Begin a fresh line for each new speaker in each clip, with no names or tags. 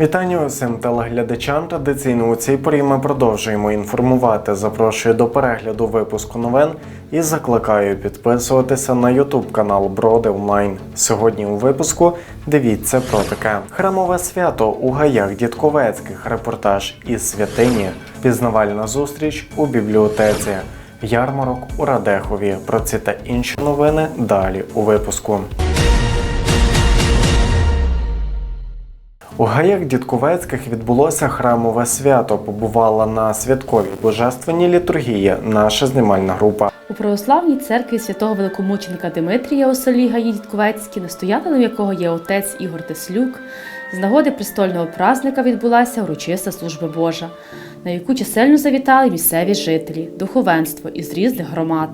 Вітання усім телеглядачам. Традиційно у цій порі ми продовжуємо інформувати. Запрошую до перегляду випуску новин і закликаю підписуватися на Ютуб канал Броди Онлайн. Сьогодні у випуску дивіться про таке храмове свято у гаях Дідковецьких. Репортаж із святині, пізнавальна зустріч у бібліотеці, ярмарок у Радехові. Про ці та інші новини далі у випуску. У гаях Дідковецьких відбулося храмове свято. Побувала на святковій божественній літургії наша знімальна група.
У православній церкві святого великомученика Димитрія у селі Гаї Дідковецькі, настоятелем якого є отець Ігор Теслюк, з нагоди престольного празника відбулася урочиста служба Божа, на яку чисельно завітали місцеві жителі, духовенство із різних громад.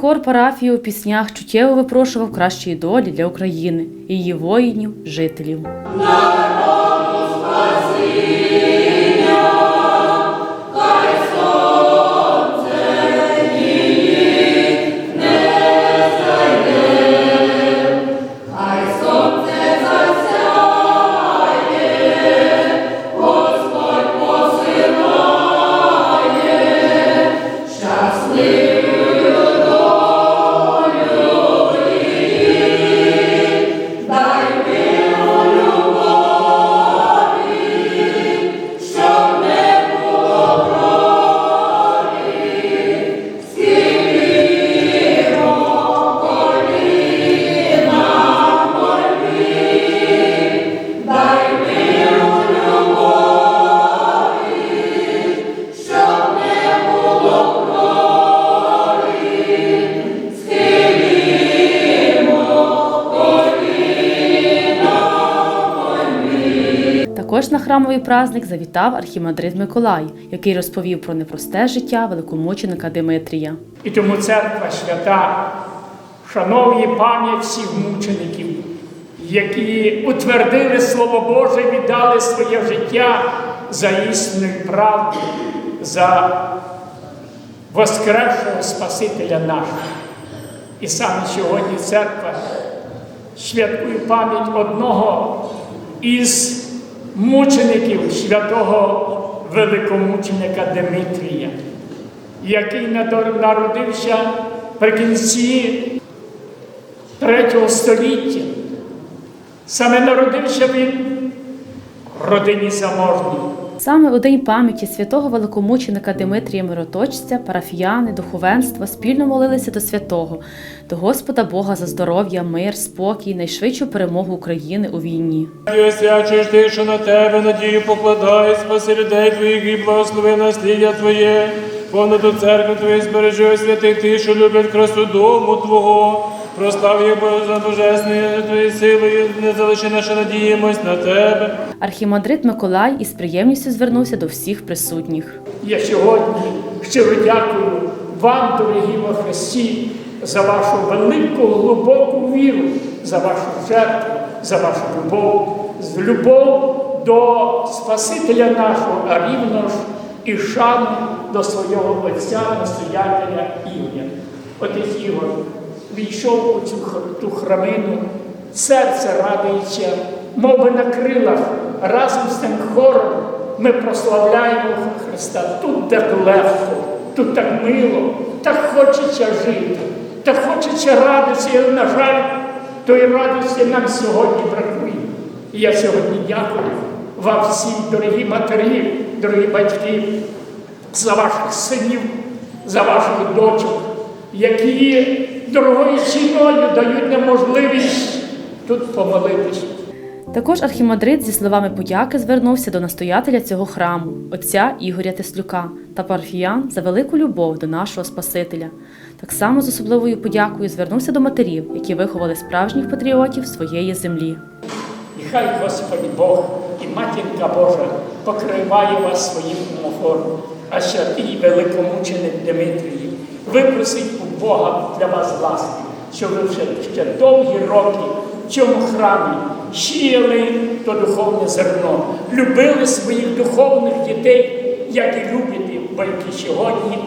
Хор парафії у піснях чуттєво випрошував кращої долі для України, її воїнів, жителів. На праздник завітав архімандрит Миколай, який розповів про непросте життя великомученика Димитрія.
І тому церква свята шановує пам'ять всіх мучеників, які утвердили Слово Боже, віддали своє життя за істину і правду, за воскресшого Спасителя нашого. І саме сьогодні церква святкує пам'ять одного із мучеників святого великомученика Димитрія, який народився при кінці третього століття. Саме народився він в родині заможній.
Саме у день пам'яті святого великомученика Димитрія Мироточця, парафіяни, духовенство спільно молилися до святого, до Господа Бога за здоров'я, мир, спокій, найшвидшу перемогу України у війні.
Освячуєш ти, що на тебе надію покладай, спаси людей твоїх і благослови насліддя Твоє. Понад церкву Твою збережи святих ти, що люблять красу дому Твого. Прослав їх Боже, за божественною Твоєю силою, не залиши наша надіємось на Тебе.
Архімандрит Миколай із приємністю звернувся до всіх присутніх.
Я сьогодні щиро дякую вам, дорогі во Христі, за вашу велику глибоку віру, за вашу жертву, за вашу любов, з любов до Спасителя нашого, а рівно ж і шани до свого Отця, настоятеля Ігоря. Отець Ігор війшов у цю ту храмину, серце радується, мов на крилах, разом з тим хором ми прославляємо Христа. Тут так легко, тут так мило, так хочеться жити, так хочеться радості, але, на жаль, тої радості нам сьогодні бракує. І я сьогодні дякую вам всім, дорогі матері, дорогі батьки, за ваших синів, за ваших дочок, які дорогою ціною дають нам можливість тут помолитись.
Також архімандрит зі словами подяки звернувся до настоятеля цього храму, отця Ігоря Теслюка та парафіян за велику любов до нашого Спасителя. Так само з особливою подякою звернувся до матерів, які виховали справжніх патріотів своєї землі.
Нехай Господь Бог і Матінка Божа покриває вас своїм умофором, а святий великомученик Дмитрій випросить Бога для вас ласки, щоб ви вже ще довгі роки в цьому храмі сіяли то духовне зерно, любили своїх духовних дітей, як і любите, бо які сьогодні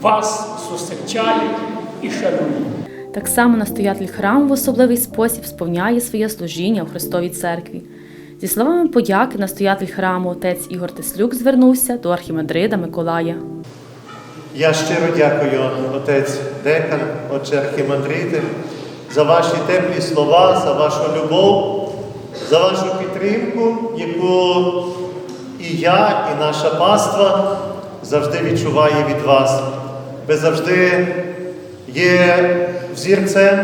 вас зустрічають і шанують.
Так само настоятель храму в особливий спосіб сповняє своє служіння в Христовій церкві. Зі словами подяки настоятель храму отець Ігор Теслюк звернувся до архімандрида Миколая.
Я щиро дякую, отець Декан, отче Архімандрите, за ваші теплі слова, за вашу любов, за вашу підтримку, яку і я, і наша паства завжди відчуває від вас. Ви завжди є взірцем,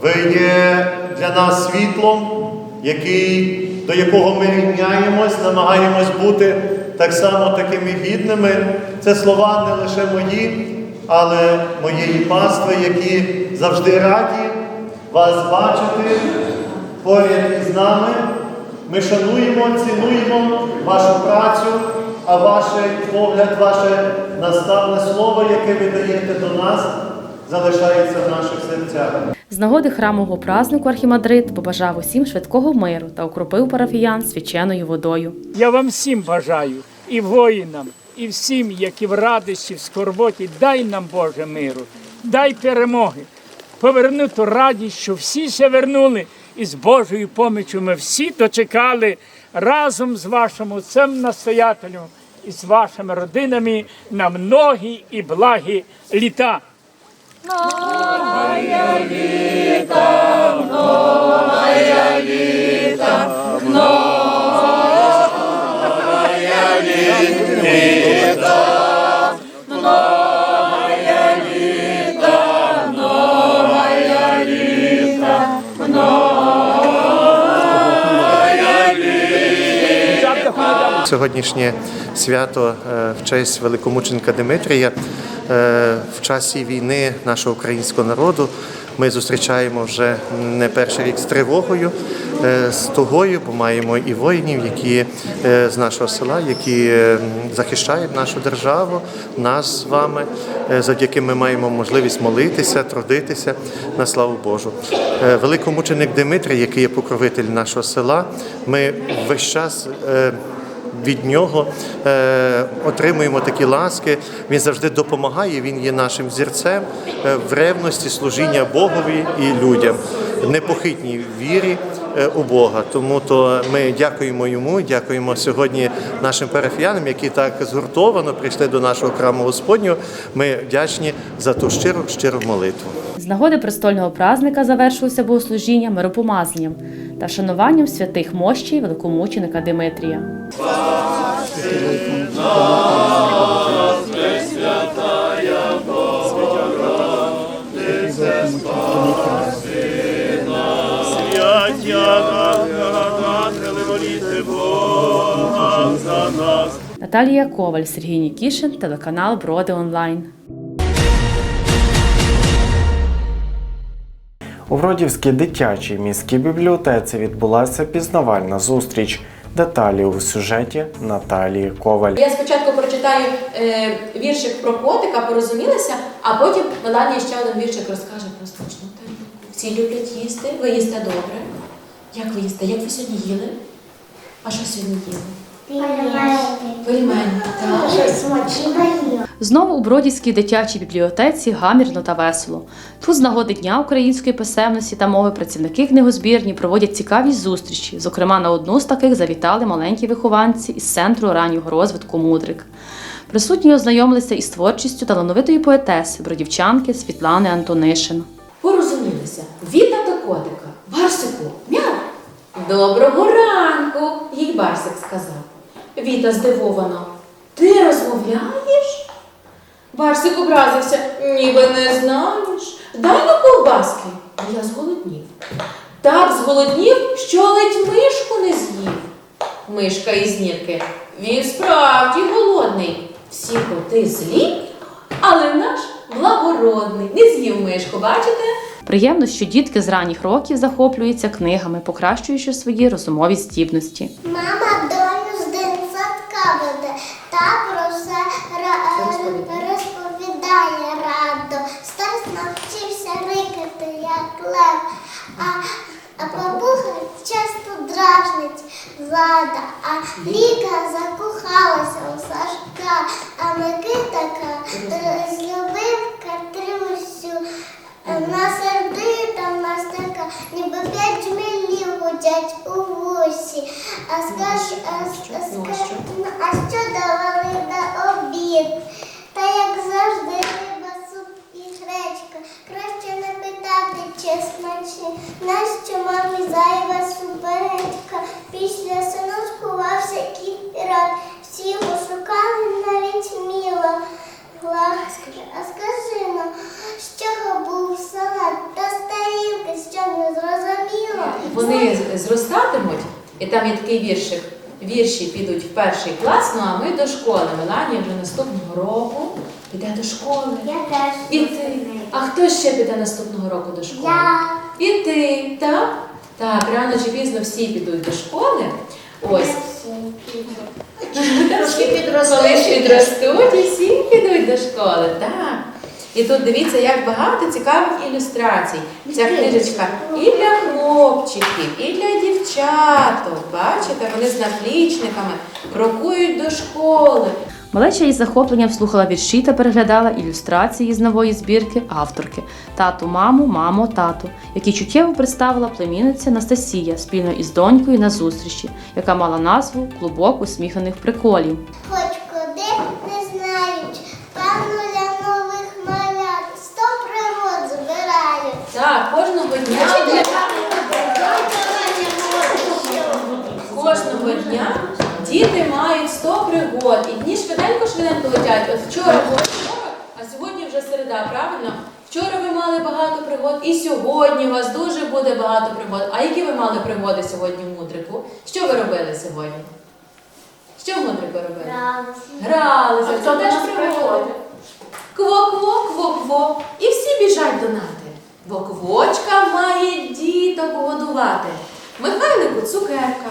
ви є для нас світлом, який, до якого ми рівняємось, намагаємось бути так само такими гідними. Це слова не лише мої, але моєї пастви, які завжди раді вас бачити поряд із нами. Ми шануємо, цінуємо вашу працю, а ваш погляд, ваше наставне слово, яке ви даєте до нас, залишається в наших серцях.
З нагоди храмового празнику архімандрит побажав усім швидкого миру та окропив парафіян свяченою водою.
Я вам всім бажаю, і воїнам, і всім, які в радості, в скорботі, дай нам Боже миру, дай перемоги. Поверну ту радість, що всі ще вернули, і з Божою помічю ми всі дочекали разом з вашим отцем настоятелем і з вашими родинами на многі і благі літа літа, много літа, много.
Сьогоднішнє свято е, в честь великомученика Димитрія е, в часі війни нашого українського народу. Ми зустрічаємо вже не перший рік з тривогою, е, з тугою, бо маємо і воїнів, які з нашого села, які захищають нашу державу, нас з вами. Завдяки ми маємо можливість молитися, трудитися на славу Божу. Великомученик Димитрій, який є покровитель нашого села, ми весь час. Від нього е, отримуємо такі ласки. Він завжди допомагає. Він є нашим зірцем е, в ревності служіння Богові і людям, непохитній вірі у Бога. Тому то ми дякуємо йому, дякуємо сьогодні нашим парафіянам, які так згуртовано прийшли до нашого храму Господнього. Ми вдячні за ту щиру, щиру молитву.
З нагоди престольного празника завершилося богослужіння миропомазанням та вшануванням святих мощей великомученика Димитрія. Наталія Коваль, Сергій Нікішин, телеканал Броди Онлайн.
У Вродівській дитячій міській бібліотеці відбулася пізнавальна зустріч. Деталі у сюжеті Наталії Коваль.
Я спочатку прочитаю е, віршик про котика, порозумілися, а потім Меланія ще один віршик розкаже про смачну тарілку. Всі люблять їсти, ви їсте добре. Як ви їсте? Як ви сьогодні їли? А що сьогодні їли? Пельмені.
Знову у Бродівській дитячій бібліотеці гамірно та весело. Тут з нагоди Дня української писемності та мови працівники книгозбірні проводять цікаві зустрічі. Зокрема, на одну з таких завітали маленькі вихованці із центру раннього розвитку Мудрик. Присутні ознайомилися із творчістю талановитої поетеси, бродівчанки Світлани Антонишин.
Порозумілися. Віта до котика. Барсику, мяу. Доброго ранку, їй Барсик сказав. Віта здивовано. Ти розмовляєш? Барсик образився. Ніби не знаєш. Дай на ковбаски. А я зголоднів. Так зголоднів, що ледь мишку не з'їв. Мишка із нірки. Він справді голодний. Всі коти злі, але наш благородний. Не з'їв мишку, бачите?
Приємно, що дітки з ранніх років захоплюються книгами, покращуючи свої розумові здібності.
Мама доню з дитсадка веде та про все розповідає радо. Стас навчився рикати, як лев, а, а бабуха часто дражнить влада, а Ліка закохалася у Сашка, а Микитака е, злюбив Катрюсю. На сердита в нас така, ніби п'ять гудять у вусі. А скаж, а, а, ска- ну, а що давали на обід? Та як завжди риба, суп і гречка. Краще не питати, чи смачні. Нащо мамі зайва суперечка? Після сину сховався кіт рад. Всі його шукали, навіть міла. Ласка, а скажи ну, з чого був салат та старілки, що не зрозуміло?
Вони зростатимуть, і там є такий віршик. Вірші підуть в перший клас, ну а ми до школи. Меланія вже наступного року піде до школи.
Я теж.
І ти. А хто ще піде наступного року до школи?
Я.
І ти, так? Так, рано чи пізно всі підуть до школи. Ось.
Трошки
Коли ж підростуть, всі підуть до школи, так. І тут дивіться, як багато цікавих ілюстрацій. Ця книжечка і для хлопчиків, і для дівчаток. Бачите, вони з наплічниками крокують до школи.
Малеча із захопленням слухала вірші та переглядала ілюстрації з нової збірки авторки тату, маму, мамо, тату, які чуттєво представила племінниця Настасія спільно із донькою на зустрічі, яка мала назву Клубок усміхнених приколів.
Хоч куди не знають, певно для нових малят сто пригод збирають.
Так, кожного дня кожного дня діти мають 100 пригод. І дні швиденько швиденько летять. От вчора було вчора, а сьогодні вже середа, правильно? Вчора ви мали багато пригод, і сьогодні у вас дуже буде багато пригод. А які ви мали пригоди сьогодні в мудрику? Що ви робили сьогодні? Що в мудрику робили? Гралися, це теж пригоди. Кво-кво, кво-кво. І всі біжать до нати. Бо квочка має діток годувати. Михайлику цукерка,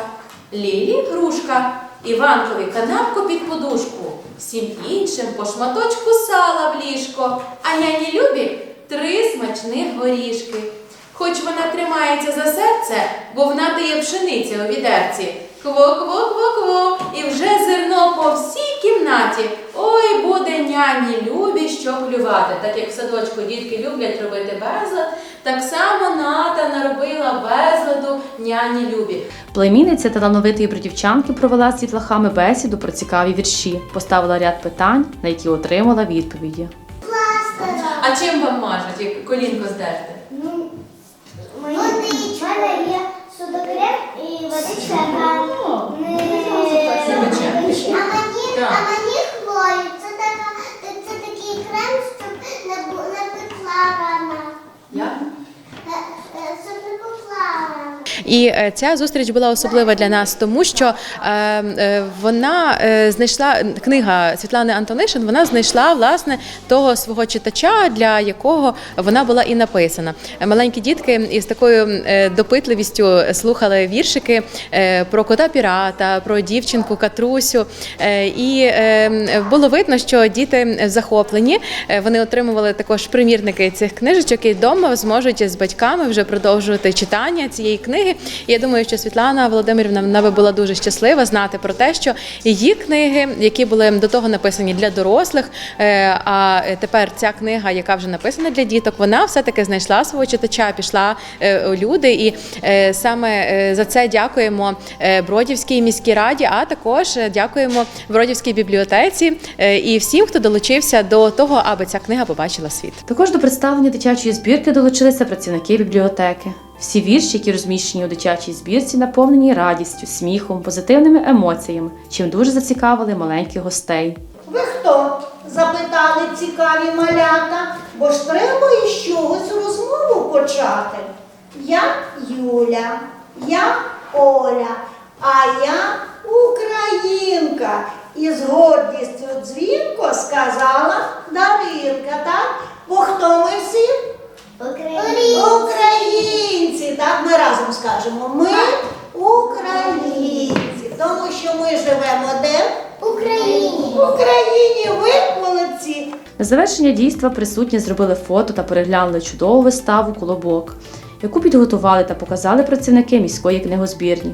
Лілі грушка, Іванкові канапку під подушку, всім іншим по шматочку сала в ліжко, а няні Любі три смачних горішки. Хоч вона тримається за серце, бо вона дає пшениці у відерці. Кво-кво-кво-кво, і вже зерно по всій кімнаті. Ой, буде няні любі, що клювати. Так як в садочку дітки люблять робити безлад, так само ната наробила безладу няні любі.
Племінниця талановитої бродівчанки провела з дітлахами бесіду про цікаві вірші, поставила ряд питань, на які отримала відповіді.
А чим вам мажуть, як колінко здерти?
Водичка. У мене є судокрем і водичка, яка не...
Запече.
А мені, хвою. Це, така, це такий крем, щоб не, бу- пекла рана.
Як?
Щоб не пекла рана.
І е, ця зустріч була особлива для нас, тому що е, е, вона знайшла книга Світлани Антонишин. Вона знайшла власне того свого читача, для якого вона була і написана. Маленькі дітки із такою допитливістю слухали віршики про кота пірата, про дівчинку Катрусю. І було видно, що діти захоплені. Вони отримували також примірники цих книжечок і вдома зможуть з батьками вже продовжувати читання цієї книги. І я думаю, що Світлана Володимирівна вона би була дуже щаслива знати про те, що її книги, які були до того написані для дорослих, е, а тепер ця книга, яка вже написана для діток, вона все-таки знайшла свого читача, пішла е, у люди. І е, саме е, за це дякуємо е, Бродівській міській раді, а також е, дякуємо Бродівській бібліотеці е, і всім, хто долучився до того, аби ця книга побачила світ.
Також до представлення дитячої збірки долучилися працівники бібліотеки. Всі вірші, які розміщені у дитячій збірці, наповнені радістю, сміхом, позитивними емоціями, чим дуже зацікавили маленьких гостей.
Ви хто? запитали цікаві малята, бо ж треба із чогось розмову почати. Я Юля, я Оля, а я українка. І з гордістю дзвінко сказала Даринка, так? Бо хто ми всі?
Україна.
Українці, так ми разом скажемо. Ми українці, тому що ми живемо де?
Україні.
В Україні ви молодці.
На завершення дійства присутні зробили фото та переглянули чудову виставу Колобок, яку підготували та показали працівники міської книгозбірні,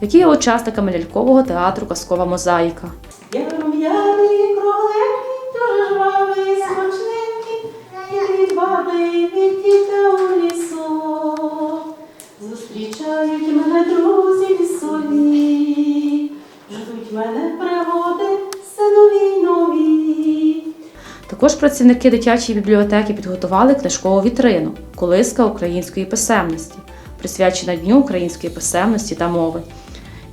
які є учасниками лялькового театру Казкова мозаїка.
Я рум'яний, кругленький, дуже жвавий, смачненький, і від баби, і у лісу. Зустрічають мене друзі лісові, ждуть мене пригоди, все нові нові.
Також працівники дитячої бібліотеки підготували книжкову вітрину Колиска української писемності, присвячена Дню української писемності та мови,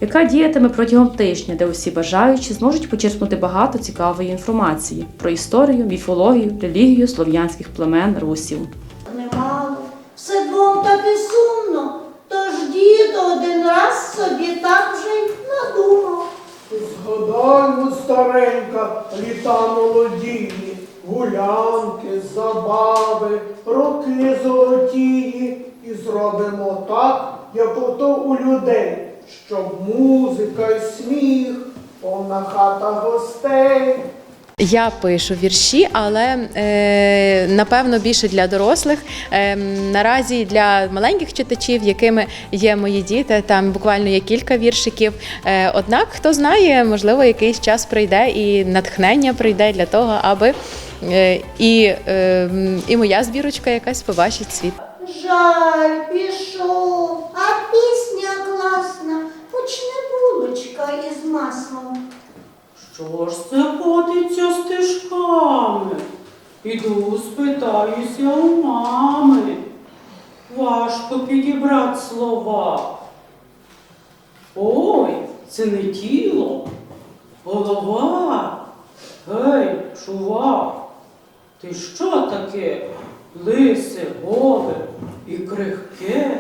яка діятиме протягом тижня, де усі бажаючі зможуть почерпнути багато цікавої інформації про історію, міфологію, релігію слов'янських племен русів.
Немало, все двом так і сумно, тож дід один раз собі так вже й надумав.
Згадаймо, старенька, літа молодії, гулянки, забави, роки золотії, і зробимо так, як ото у людей, щоб музика й сміх, повна хата гостей.
Я пишу вірші, але е, напевно більше для дорослих. Е, наразі для маленьких читачів, якими є мої діти, там буквально є кілька віршиків. Е, однак, хто знає, можливо, якийсь час прийде і натхнення прийде для того, аби е, і, е, і моя збірочка якась побачить світ.
Жаль, пішов, а пісня класна, хоч не булочка із маслом.
Що ж це котиться стежками? Піду спитаюся у мами. Важко підібрати слова. Ой, це не тіло, голова. Гей, чувак, ти що таке? Лисе, голе і крихке.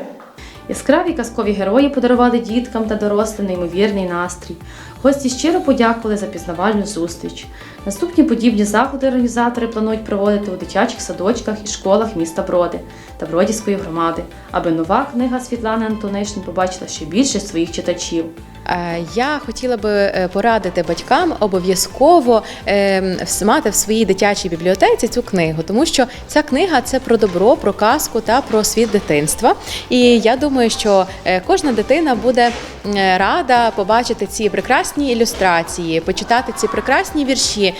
Яскраві казкові герої подарували діткам та дорослим неймовірний настрій. Гості щиро подякували за пізнавальну зустріч. Наступні подібні заходи організатори планують проводити у дитячих садочках і школах міста Броди та Бродівської громади, аби нова книга Світлани Антонишин побачила ще більше своїх читачів.
Е, Я хотіла би е, порадити батькам обов'язково е, мати в своїй дитячій бібліотеці цю книгу, тому що ця книга це про добро, про казку та про світ дитинства. І я думаю, що кожна дитина буде рада побачити ці прекрасні ілюстрації, почитати ці прекрасні вірші,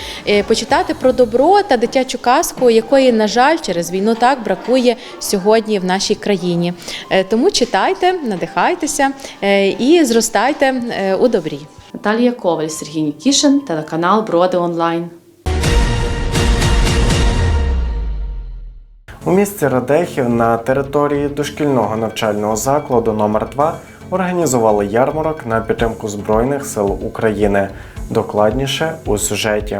почитати про добро та дитячу казку, якої, на жаль, через війну так бракує сьогодні в нашій країні. Тому читайте, надихайтеся і зростайте е, у добрі.
Наталія Коваль, Сергій Нікішин, телеканал Броди Онлайн.
У місті Радехів на території дошкільного навчального закладу номер 2 організували ярмарок на підтримку Збройних сил України. Докладніше у сюжеті.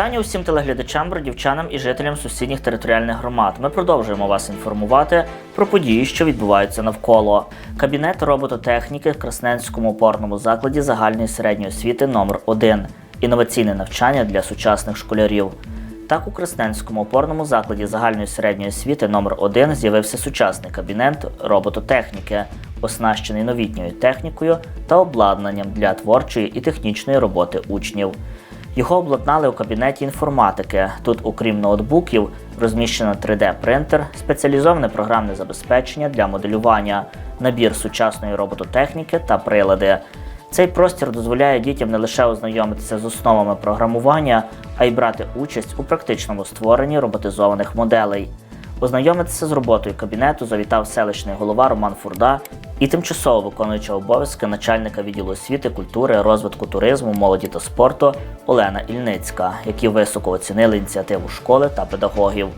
Вітання усім телеглядачам, бродівчанам і жителям сусідніх територіальних громад. Ми продовжуємо вас інформувати про події, що відбуваються навколо. Кабінет робототехніки в Красненському опорному закладі загальної середньої освіти номер 1 Інноваційне навчання для сучасних школярів. Так, у Красненському опорному закладі загальної середньої освіти номер 1 з'явився сучасний кабінет робототехніки, оснащений новітньою технікою та обладнанням для творчої і технічної роботи учнів. Його обладнали у кабінеті інформатики. Тут, окрім ноутбуків, розміщено 3D-принтер, спеціалізоване програмне забезпечення для моделювання, набір сучасної робототехніки та прилади. Цей простір дозволяє дітям не лише ознайомитися з основами програмування, а й брати участь у практичному створенні роботизованих моделей. Ознайомитися з роботою кабінету завітав селищний голова Роман Фурда і тимчасово виконуюча обов'язки начальника відділу освіти, культури, розвитку туризму, молоді та спорту Олена Ільницька, які високо оцінили ініціативу школи та педагогів.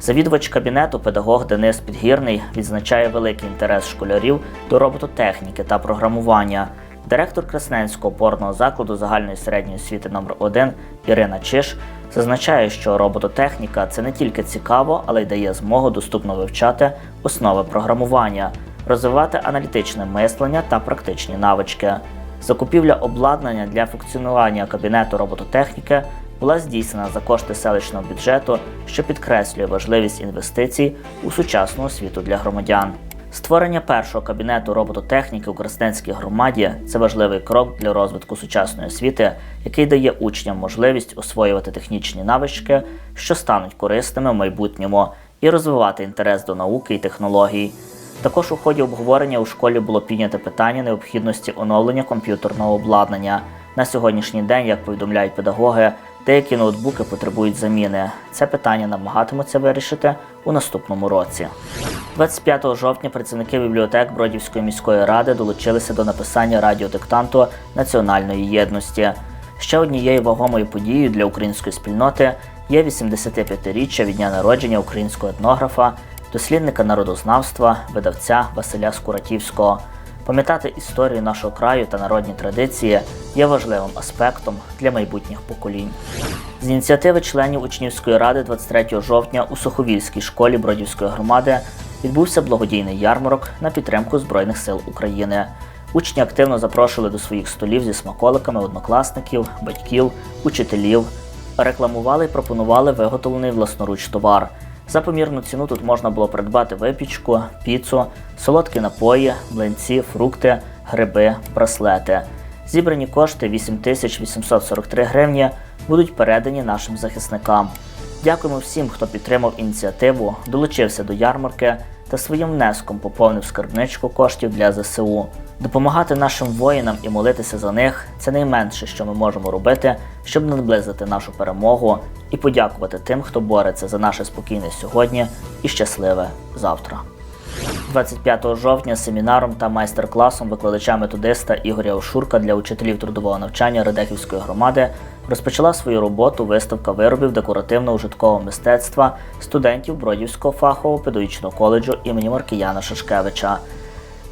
Завідувач кабінету, педагог Денис Підгірний, відзначає великий інтерес школярів до робототехніки та програмування. Директор Красненського опорного закладу загальної середньої освіти номер 1 Ірина Чиш зазначає, що робототехніка це не тільки цікаво, але й дає змогу доступно вивчати основи програмування, розвивати аналітичне мислення та практичні навички. Закупівля обладнання для функціонування кабінету робототехніки була здійснена за кошти селищного бюджету, що підкреслює важливість інвестицій у сучасну освіту для громадян. Створення першого кабінету робототехніки у Красненській громаді це важливий крок для розвитку сучасної освіти, який дає учням можливість освоювати технічні навички, що стануть корисними в майбутньому, і розвивати інтерес до науки і технологій. Також у ході обговорення у школі було піднято питання необхідності оновлення комп'ютерного обладнання. На сьогоднішній день, як повідомляють педагоги, деякі ноутбуки потребують заміни. Це питання намагатимуться вирішити у наступному році. 25 жовтня працівники бібліотек Бродівської міської ради долучилися до написання радіодиктанту національної єдності. Ще однією вагомою подією для української спільноти є 85-річчя від дня народження українського етнографа, дослідника народознавства, видавця Василя Скуратівського. Пам'ятати історію нашого краю та народні традиції є важливим аспектом для майбутніх поколінь. З ініціативи членів учнівської ради 23 жовтня у Суховільській школі Бродівської громади відбувся благодійний ярмарок на підтримку Збройних сил України. Учні активно запрошували до своїх столів зі смаколиками однокласників, батьків, учителів, рекламували і пропонували виготовлений власноруч товар. За помірну ціну тут можна було придбати випічку, піцу, солодкі напої, млинці, фрукти, гриби, браслети. Зібрані кошти 8843 гривні будуть передані нашим захисникам. Дякуємо всім, хто підтримав ініціативу, долучився до ярмарки та своїм внеском поповнив скарбничку коштів для ЗСУ. Допомагати нашим воїнам і молитися за них це найменше, що ми можемо робити, щоб наблизити нашу перемогу і подякувати тим, хто бореться за наше спокійне сьогодні і щасливе завтра. 25 жовтня семінаром та майстер-класом викладача методиста Ігоря Ошурка для учителів трудового навчання Радехівської громади розпочала свою роботу виставка виробів декоративно-ужиткового мистецтва студентів Бродівського фахового педагогічного коледжу імені Маркіяна Шашкевича.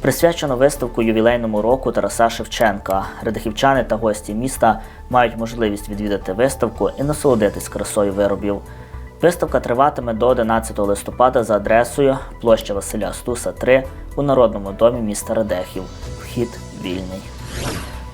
Присвячено виставку ювілейному року Тараса Шевченка. Радихівчани та гості міста мають можливість відвідати виставку і насолодитись красою виробів. Виставка триватиме до 11 листопада за адресою площа Василя Стуса 3 у Народному домі міста Радехів. Вхід вільний.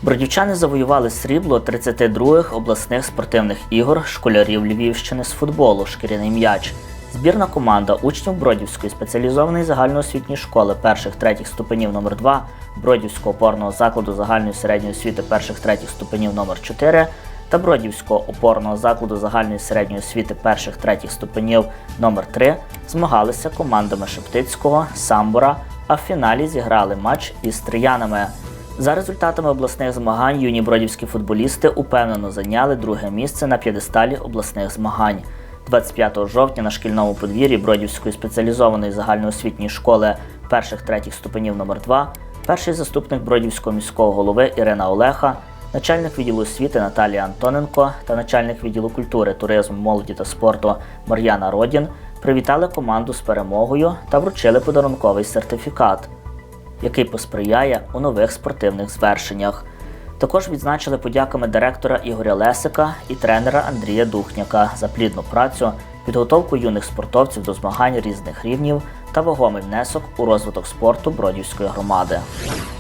Бродівчани завоювали срібло 32-х обласних спортивних ігор школярів Львівщини з футболу Шкіряний м'яч. Збірна команда учнів Бродівської спеціалізованої загальноосвітньої школи перших третіх ступенів номер 2 Бродівського опорного закладу загальної середньої освіти перших третіх ступенів номер 4 та Бродівського опорного закладу загальної середньої освіти перших третіх ступенів номер 3 змагалися командами Шептицького, Самбора, а в фіналі зіграли матч із Триянами. За результатами обласних змагань юні бродівські футболісти упевнено зайняли друге місце на п'єдесталі обласних змагань. 25 жовтня на шкільному подвір'ї Бродівської спеціалізованої загальноосвітньої школи перших третіх ступенів номер 2 перший заступник Бродівського міського голови Ірина Олеха, начальник відділу освіти Наталія Антоненко та начальник відділу культури, туризму, молоді та спорту Мар'яна Родін привітали команду з перемогою та вручили подарунковий сертифікат який посприяє у нових спортивних звершеннях. Також відзначили подяками директора Ігоря Лесика і тренера Андрія Духняка за плідну працю, підготовку юних спортовців до змагань різних рівнів та вагомий внесок у розвиток спорту Бродівської громади.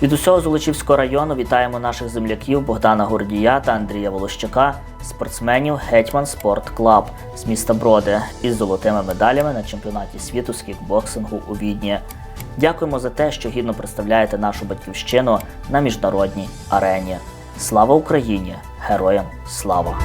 Від усього Золочівського району вітаємо наших земляків Богдана Гордія та Андрія Волощака, спортсменів Гетьман Спорт Клаб з міста Броди із золотими медалями на чемпіонаті світу з кікбоксингу у Відні. Дякуємо за те, що гідно представляєте нашу батьківщину на міжнародній арені. Слава Україні! Героям слава!